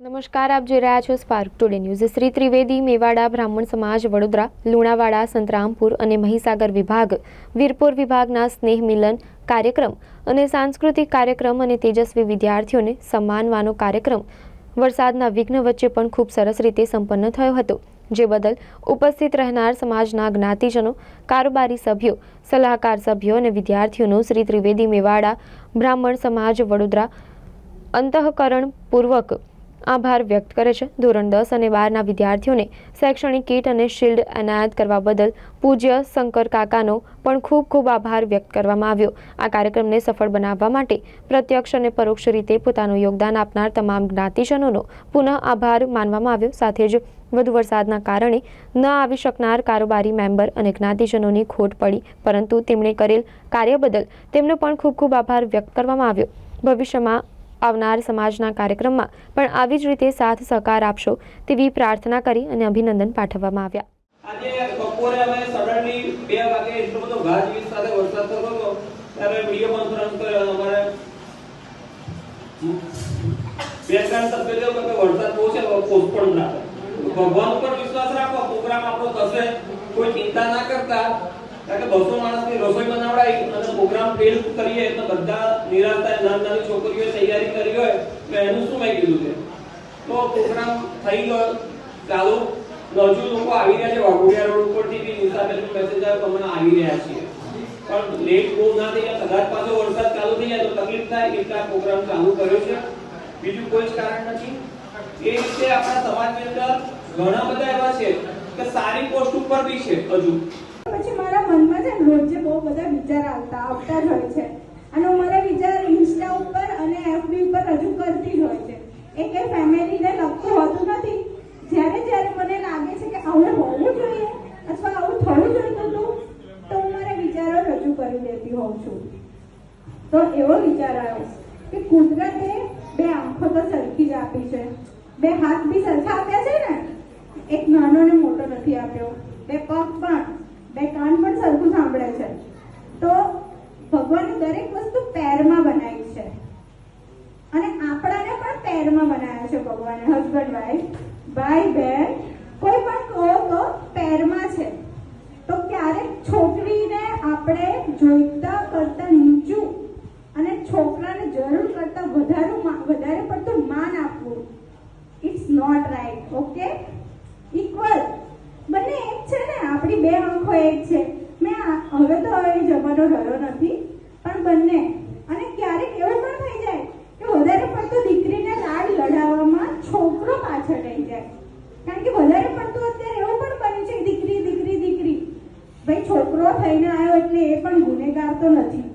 નમસ્કાર, આપ જોઈ રહ્યા છો Spark Today News Shri Trivedi, Mewada, બ્રાહ્મણ સમાજ, વડોદરા, લુણાવાડા, સંતરામપુર અને મહીસાગર વિભાગ, વીરપુર વિભાગના સ્નેહ મિલન કાર્યક્રમ અને સાંસ્કૃતિક કાર્યક્રમ અને તેજસ્વી વિદ્યાર્થીઓને સન્માનવાનો કાર્યક્રમ. વરસાદના વિઘ્ન વચ્ચે પણ ખૂબ સરસ રીતે સંપન્ન થયો હતો, જે બદલ ઉપસ્થિત રહેનાર સમાજના જ્ઞાતિજનો, કારોબારી સભ્યો, સલાહકાર સભ્યો અને વિદ્યાર્થીઓનો શ્રી ત્રિવેદી, મેવાડા, બ્રાહ્મણ સમાજ, વડોદરા અંતઃકરણપૂર્વક આભાર વ્યક્ત કરે છે. ધોરણ દસ અને બારના વિદ્યાર્થીઓને શૈક્ષણિક કીટ અને શિલ્ડ એનાયત કરવા બદલ પૂજ્ય શંકર કાકાનો પણ ખૂબ ખૂબ આભાર વ્યક્ત કરવામાં આવ્યો. આ કાર્યક્રમને સફળ બનાવવા માટે પ્રત્યક્ષ અને પરોક્ષ રીતે પોતાનું યોગદાન આપનાર તમામ જ્ઞાતિજનોનો પુનઃ આભાર માનવામાં આવ્યો. સાથે જ વધુ વરસાદના કારણે ન આવી શકનાર કારોબારી મેમ્બર અને જ્ઞાતિજનોની ખોટ પડી, પરંતુ તેમણે કરેલ કાર્ય બદલ તેમનો પણ ખૂબ ખૂબ આભાર વ્યક્ત કરવામાં આવ્યો. ભવિષ્યમાં આવનાર સમાજના કાર્યક્રમમાં પણ આવી જ રીતે સાથ સહકાર આપશો તેવી પ્રાર્થના કરી અને અભિનંદન પાઠવવામાં આવ્યા. આજે બપોરે અમે સડનલી બે વાગે એટલો બધો ગાજવીજ સાથે વરસાદ થતો હતો, ત્યારે વીડિયો કોન્ફરન્સ કર્યો અમારે બે ત્રણ સભ્યો કે વરસાદ બહુ છે પોસ્ટપોન ના ભગવાન ઉપર વિશ્વાસ રાખો, પ્રોગ્રામ આપણો થશે. કોઈ ચિંતા ના કરતા. કે 200 માણસની રસોઈ બનાવડાઈ અને પ્રોગ્રામ ફેલ કરીએ તો બધા નિરાશ નાની નાની છોકરીઓએ તૈયારી કરી હોય તો એનું શું મેં કીધું છે? તો પ્રોગ્રામ થઈ ગયો. ચાલુ હજુ લોકો આવી રહ્યા છે. વાઘોડિયા રોડ ઉપરથી બી મુસાફરી મેસેજ આવ્યો અમે આવી રહ્યા છીએ. પણ લેટ બહુ ના થઈ જાય કદાચ પાછો વરસાદ ચાલુ થઈ જાય તો તકલીફ થાય. એટલા પ્રોગ્રામ ચાલુ કર્યો છે. બીજું કોઈ જ કારણ નથી. એ રીતે આપણા સમાજની અંદર ઘણા બધા એવા છે કે સારી પોસ્ટ ઉપર બી છે હજુ. મનમાં છે રોજે બહુ બધા વિચાર આવતા આવતા જ હોય છે. અને હું મારા વિચાર ઇન્સ્ટા ઉપર અને એફબી ઉપર રજૂ કરતી જ હોય છે. એ કંઈ ફેમિલીને લગતું હોતું નથી. જ્યારે જ્યારે મને લાગે છે કે આવું હોવું જોઈએ, અથવા આવું થવું જોઈતું હતું તો હું મારા વિચારો રજૂ કરી દેતી હોઉં છું. તો એવો વિચાર આવ્યો કે કુદરતે બે આંખો તો સરખી જ આપી છે. બે હાથ બી સરખા આપ્યા છે ને? એક નાનો ને મોટો નથી આપ્યો. બે પગ પણ બે કાન પણ સરખું સાંભળે છે તો ભગવાને દરેક વસ્તુ પેરમાં બનાવી છે અને પેરમાં બનાવ્યા છે ભગવાને હસબન્ડ વાઈફ ભાઈ બહેન કોઈ પણ કહો તો પેરમાં છે. તો ક્યારેક છોકરીને આપણે જોઈતા કરતા નીચું અને છોકરાને જરૂર કરતા વધારે વધારે પડતું માન આપવું. It's not right okay equal બંને એક છે ને, આપણી બે આંખો એક છે. મેં હવે તો હવે જમાનો રહ્યો નથી પણ બંને અને ક્યારેક એવું પણ થઈ જાય કે વધારે પડતું દીકરીને લાડ લડાવવામાં છોકરો પાછળ રહી જાય કારણ કે વધારે પડતું અત્યારે એવું પણ બન્યું છે કે દીકરી દીકરી દીકરી ભાઈ છોકરો થઈને આવ્યો એટલે એ પણ ગુનેગાર તો નથી.